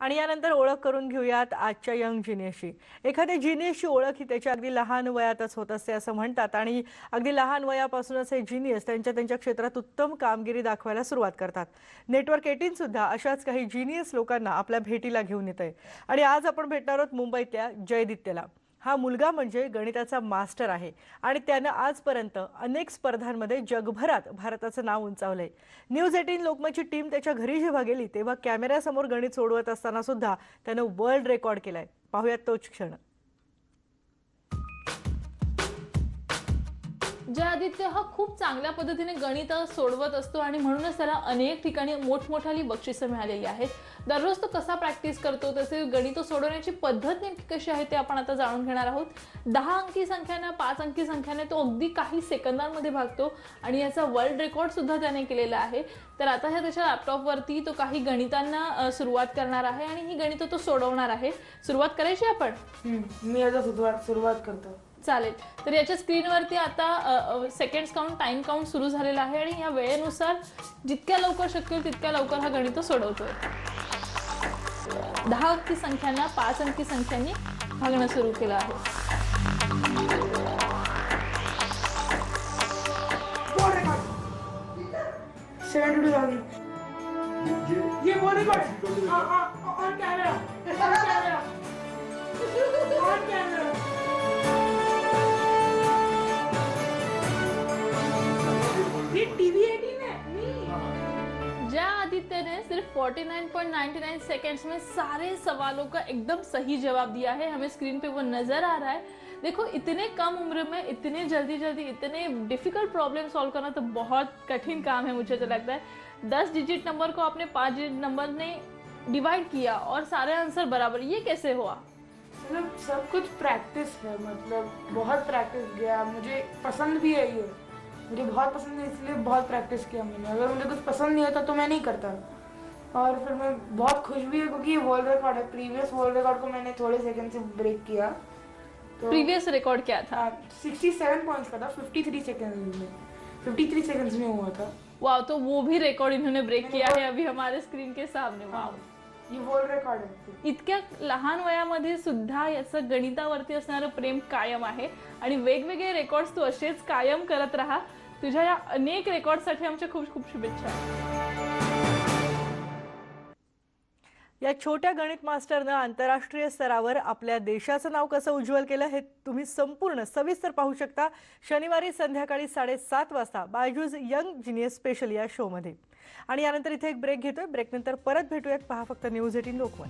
आणि यानंतर ओळख करून घेऊयात आजच्या यंग जिनियसची एखाद्या जिनियसची ओळख ही त्याच्या अगदी लहान वयातच होत असते असं म्हणतात. आणि अगदी लहान वयापासूनच हे जिनियस त्यांच्या त्यांच्या क्षेत्रात उत्तम कामगिरी दाखवायला सुरुवात करतात. नेटवर्क एटीन सुद्धा अशाच काही जिनियस लोकांना आपल्या भेटीला घेऊन येत आहे आणि आज आपण भेटणार आहोत मुंबईतल्या जयदित्यला. हा मुलगा म्हणजे गणिताचा मास्टर आहे. आणि त्यानं आजपर्यंत अनेक स्पर्धांमध्ये जगभरात भारताचं नाव उंचावलंय. न्यूज एटीन लोकमतची टीम त्याच्या घरी जेव्हा गेली तेव्हा कॅमेऱ्यासमोर गणित सोडवत असताना सुद्धा त्यानं वर्ल्ड रेकॉर्ड केलाय. पाहूयात तोच क्षण. जयादित्य हा खूप चांगल्या पद्धतीने गणित सोडवत असतो आणि म्हणूनच त्याला अनेक ठिकाणी मोठमोठाली बक्षिसं मिळालेली आहेत. दररोज तो कसा प्रॅक्टिस करतो तसेच गणित सोडवण्याची पद्धत नेमकी कशी आहे ते आपण आता जाणून घेणार आहोत. दहा अंकी संख्याने पाच अंकी संख्याने तो अगदी काही सेकंदांमध्ये भागतो आणि याचा वर्ल्ड रेकॉर्ड सुद्धा त्याने केलेला आहे. तर आता ह्या त्याच्या लॅपटॉपवरती तो काही गणितांना सुरुवात करणार आहे आणि ही गणितं तो सोडवणार आहे. सुरुवात करायची आपण? मी आता सुरुवात सुरुवात करतो. चालेल तर याच्या स्क्रीनवरती आता सेकंड्स काउंट टाइम काउंट सुरू झालेला आहे आणि या वेळेनुसार जितक्या लवकर शक्य होईल तितक्या लवकर हा गणित सोडवतोय दहा अंकी संख्यांना पाच अंकी संख्यांनी भागणं सुरू केलं आहे ये वो आदित्य ने सिर्फ़ 49.99 सेकंड्स में सारे सवालों का एकदम सही जवाब दिया है। हमें स्क्रीन पे वो नज़र आ रहा है। देखो, इतने कम उम्र में, इतने जल्दी जल्दी इतने डिफ़िकल्ट प्रॉब्लम सॉल्व करना तो बहुत कठिन काम है, मुझे तो लगता है। दस डिजिट नंबर को आपने पाँच डिजिट नंबर ने डिवाइड किया और सारे आंसर बराबर। ये कैसे हुआ? मतलब सब कुछ प्रैक्टिस है मतलब बहुत प्रैक्टिस किया मुझे पसंद भी है ये। मुझे बहुत पसंद है इसलिए बहुत प्रैक्टिस किया मैंने। अगर मुझे कुछ पसंद नहीं होता तो मैं नहीं करता। और फिर मैं बहुत खुश भी हूँ क्योंकि वर्ल्ड रिकॉर्ड है। प्रीवियस वर्ल्ड रिकॉर्ड को मैंने थोड़े सेकंड से ब्रेक किया। तो प्रीवियस रिकॉर्ड क्या था? सिक्सटी सेवन पॉइंट्स का था फिफ्टी थ्री सेकेंड में। फिफ्टी थ्री सेकेंड्स में हुआ था। वाह तो वो भी रिकॉर्ड इन्होंने ब्रेक किया है अभी हमारे स्क्रीन के सामने। वाह इतक्या लहान वयामध्ये सुद्धा याचं गणितावरती असणारं प्रेम कायम आहे. आणि वेगवेगळे रेकॉर्ड्स तू असेच कायम करत राहा. तुझ्या या अनेक रेकॉर्डसाठी आमच्या खूप खूप शुभेच्छा. या छोट्या गणित मास्टरनं आंतरराष्ट्रीय स्तरावर आपल्या देशाचं नाव कसं उज्ज्वल केलं हे तुम्ही संपूर्ण सविस्तर पाहू शकता शनिवारी संध्याकाळी साडेसात वाजता बायजूज यंग जिनियस स्पेशल या शोमध्ये. आणि यानंतर इथे एक ब्रेक घेतोय. ब्रेकनंतर परत भेटूयात. पहा फक्त न्यूज एटीन लोकमत.